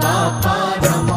Paparama.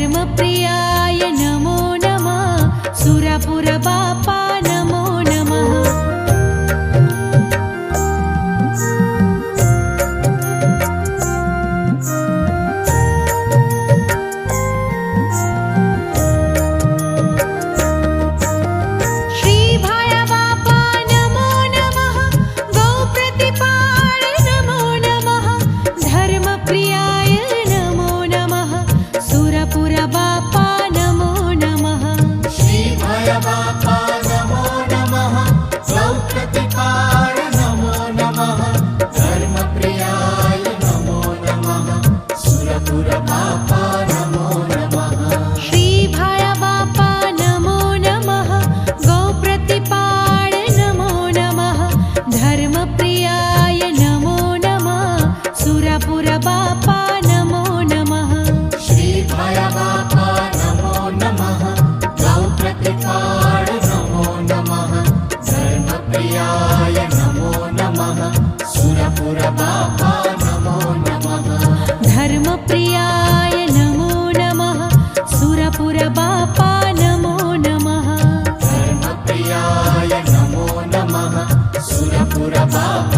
धर्मप्रियाय प्रियाय नमो नमः सुरपुरबापा नमो नमः धर्मप्रियाय नमो नमः सुरपुरबापा